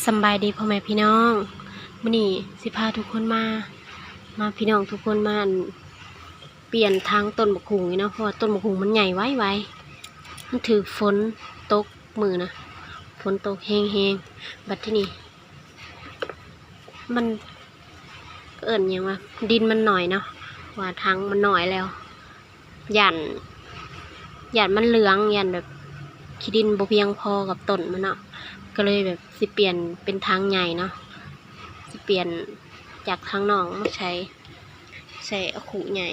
สบายดีพ่อแม่พี่น้องมื้อนี้สิพาทุกคนมา มาพี่น้องทุกคนมาเปลี่ยนทางต้นบกคุงนี่เนาะเพราะว่าต้นบกคุงมันใหญ่ไว้ไว้มันถือฝนตกมือนะฝนตกแห้งบัดที่นี่มันเอิ่นยังว่าดินมันหน่อยเนาะว่าทางมันหน่อยแล้วหยันหยันมันเหลืองหยันแบบขี้ดินบ่เพียงพอกับต้นมันเนาะ ก็เลยแบบสิเปลี่ยนเป็นทางใหญ่เนาะสิเปลี่ยนจากทางนอกมาใช้ใช้ขู่ใหญ่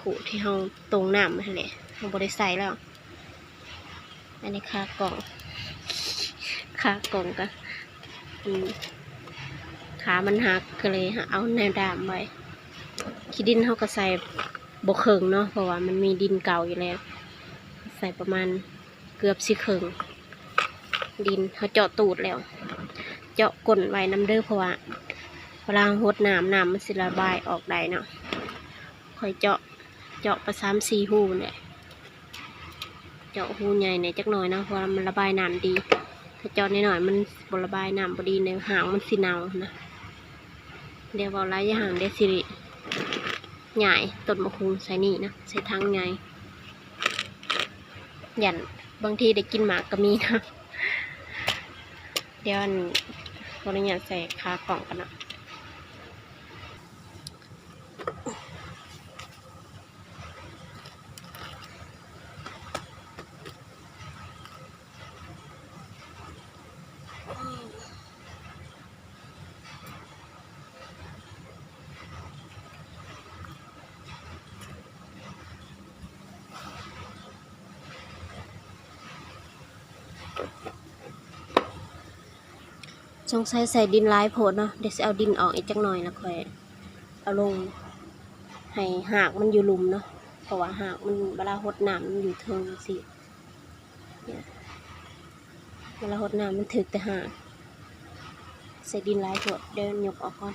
ขู่ที่เราตรงน้ำนั่นแหละเราบริใส่แล้ว อันนี้ค่ากล่องค่ากล่องก็อืมขามันหักก็เลยเอาแนวดามไว้ขี้ดินเขาก็ใส่บกเคิงเนาะเพราะว่ามันมีดินเก่าอยู่แล้ว ใส่ประมาณเกือบสิเคิง ดินเขาเจาะตูดแล้ว เจาะก้นไว้น้ำเด้อเพราะว่าเวลาหดน้ำน้ำมันสิระบายออกได้เนาะคอยเจาะเจาะประสามสี่หูเนี่ยเจาะหูใหญ่ในอยจักหน่อยนะเพราะมันระบายน้ำดี ถ้าเจาะนิดหน่อยมันบระบายน้ำบดีในหางมันสิเนานะเดี๋ยวเอาไล่ห่างเดี๋ยวสิริใหญ่ต้นมะคุงใส่นี่นะใส่ทางใหญ่หยันบางทีได้กินหมากก็มีนะ เดี๋ยวอันขออนุญาใส่คากล่องกันนะ สงสัยใส่ดินร้ายโพดเนาะเดี๋ยวจะเอาดินออกอีกจักหน่อยแล้วค่อยเอาลงให้หากมันอยู่หลุมเนาะเพราะว่าหากมันเวลาหดน้ำมันอยู่เทิงสิเวลาหดน้ำมันถึกแต่หากใส่ดินร้ายโพดเดินยกออกก่อน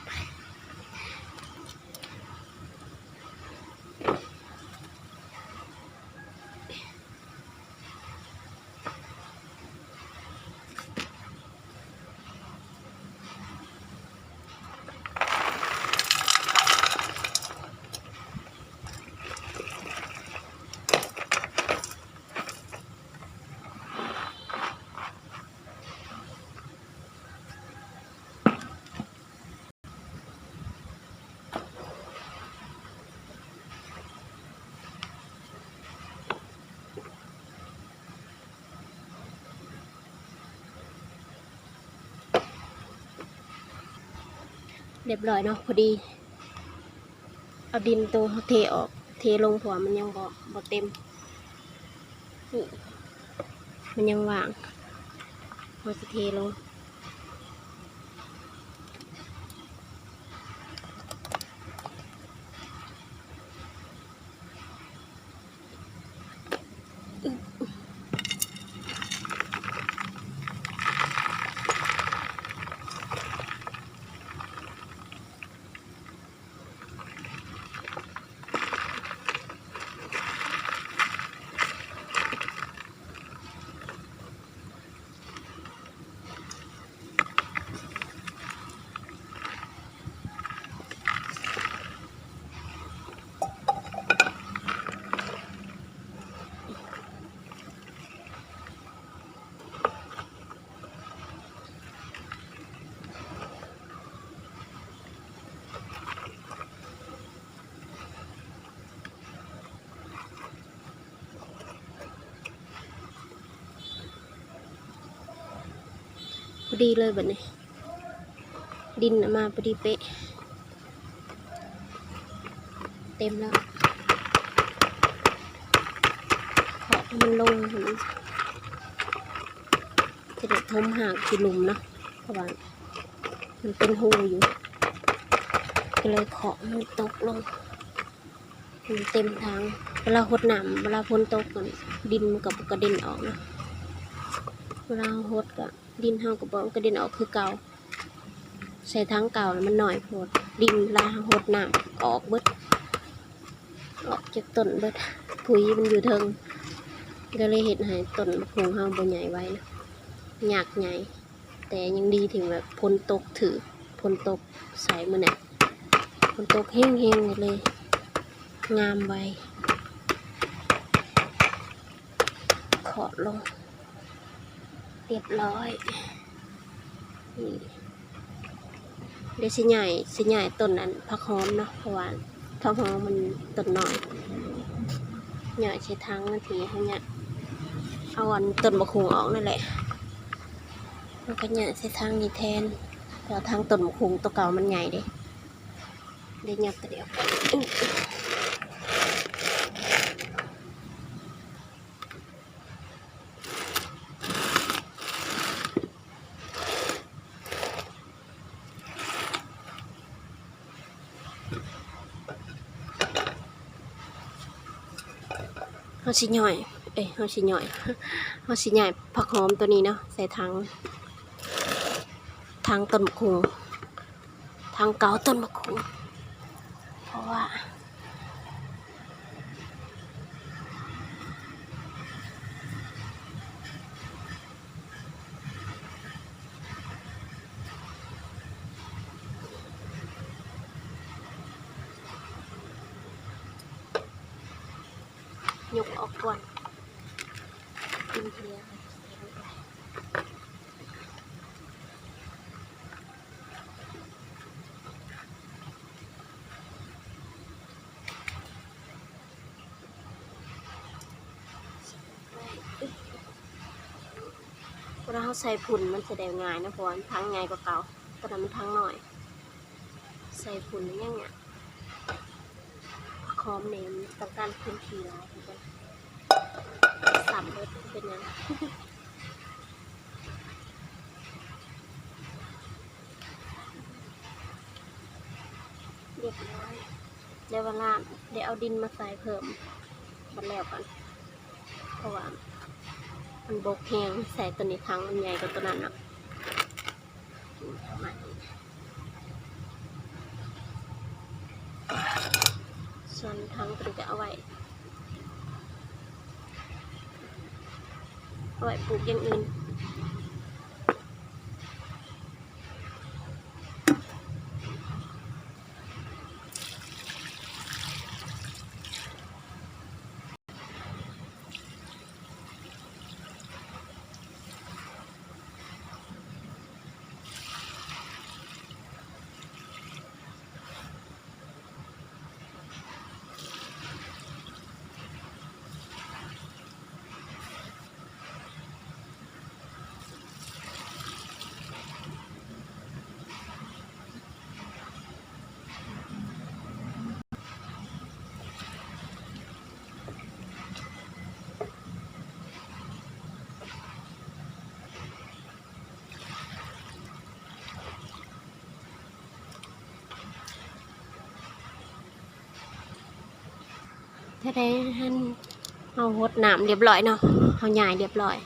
เรียบร้อยเนาะพอดี เอาดินตัวเทออกเทลงหัวมันยังบ่บ่เต็มมันยังว่างเราจะเทลง พอดีเลยแบบนี้ ดินมาพอดีเป๊ะ เต็มแล้วขอให้มันลงให้มันจะได้ทมหากที่หลุมเนาะเพราะว่ามันเป็นหูอยู่ ก็เลยเคาะมันตกลงมันเต็มทาง เวลาหดหน้ำเวลาฝนตกมันดินมันกับกระเด็นออกนะเวลาหดก็ ดินเฮาก็บอกกระเด็นออกคือเก่าใส่ทั้งเก่าแล้วมันหน่อยโพดดินลาโหดหน้ำออกเบิดออกจากต้นเบิดปุ๋ยมันอยู่เทิงก็เลยเห็ดให้ต้นมะพร้าวเฮาบ่ใหญ่ไว้นะหยากใหญ่แต่ยังดีถึงแบบพนตกถือพนตกใส่มือเนี่ยพนตกแห้งๆเลย งามไวขอดลง เรียบร้อยนี่เดี๋ยวสิใหญ่สิใหญ่ต้นนั้นพักหอมเนาะเพราะว่าพักหอมมันต้นน้อยใหญ่ใช้ทั้งนาทีให้เนี่ยเอาอันต้นบะคุงออกนั่นแหละแล้วก็ใหญ่ใช้ทั้งนี้แทนแล้วทางต้นบะคุงตัวเก่ามันใหญ่เด้เดี๋ยวหยับแต่เดียว เอาสิหน่อย เอ้ยเอาสิหน่อยเอาสิใหญ่ผักหอมตัวนี้เนาะใส่ทั้งทางต้นมะคุงทางเกาต้นมะคุงเพราะว่า ยกออกก่อนกินเทียเวลาเราใส่ผุนมันแสดงง่ายนะพราะว่ามันทั้งง่ายกว่าเก่าตอนนั้นมันทั้งหน่อย ใส่ผุนยังไง อมเนมต้องการพื้นที่หลายทุกคนสามรสเป็นยังเรียบร้อยเดี๋ยวเวลาเดี๋ยวเอาดินมาใส่เพิ่มบัดแล้วกันเพราะว่ามันบกแหงใส่ตัวนี้ครั้งมันใหญ่กว่าตัวนั้นอะประ่วนทั้งตัวนี้ก็เอาไว้เอาไว้ปลูกอย่างอื่น ถ้าได้ท่านเอาหดน้ำเรียบร้อยเนาะเอาใหยายเรียบร้อย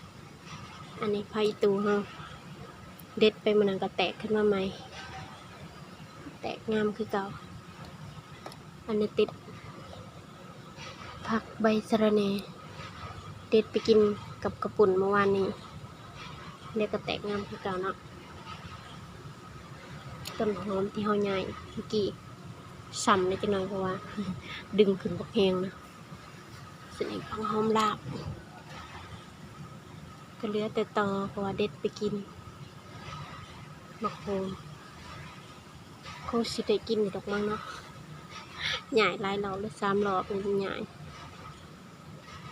อันนี้พาอีตูเฮาเด็ดไปมันนนก็แตกขึ้นมาใหม่ แตกงามคือเก่า อันนี้ติด ผักใบสะระแหน่เด็ดไปกินกับกระปุ่นเมื่อวานนี้เดี๋ยก็แตกงามคือเก่าเนาะต้นหอมที่เฮาใหญ่เมื่อกี้ซ้ำนิดหน่อยเพราะว่า ดึงขึ้นบักแหงนะ ส่วนอีกพังหอมลาบก็เหลือแต่ตอเพราะว่าเด็ดไปกินบักโฮมคงสิได้กินดอกมั้งเนาะใหญ่หลายรอบเลยสามรอบเลยใหญ่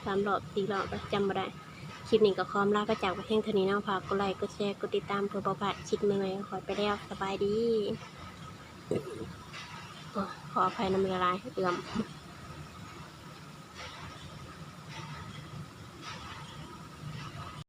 สามรอบสี่รอบแล้วจำไม่ได้คลิปนี้ก็ขอมลาไปจากประเทศเท่านี้เนาะฝากกดไลค์กดแชร์กดติดตามเพื่อประพลาดคลิปใหม่ๆขอไปแล้วสบายดีขออภัยน้ำละลายเอือม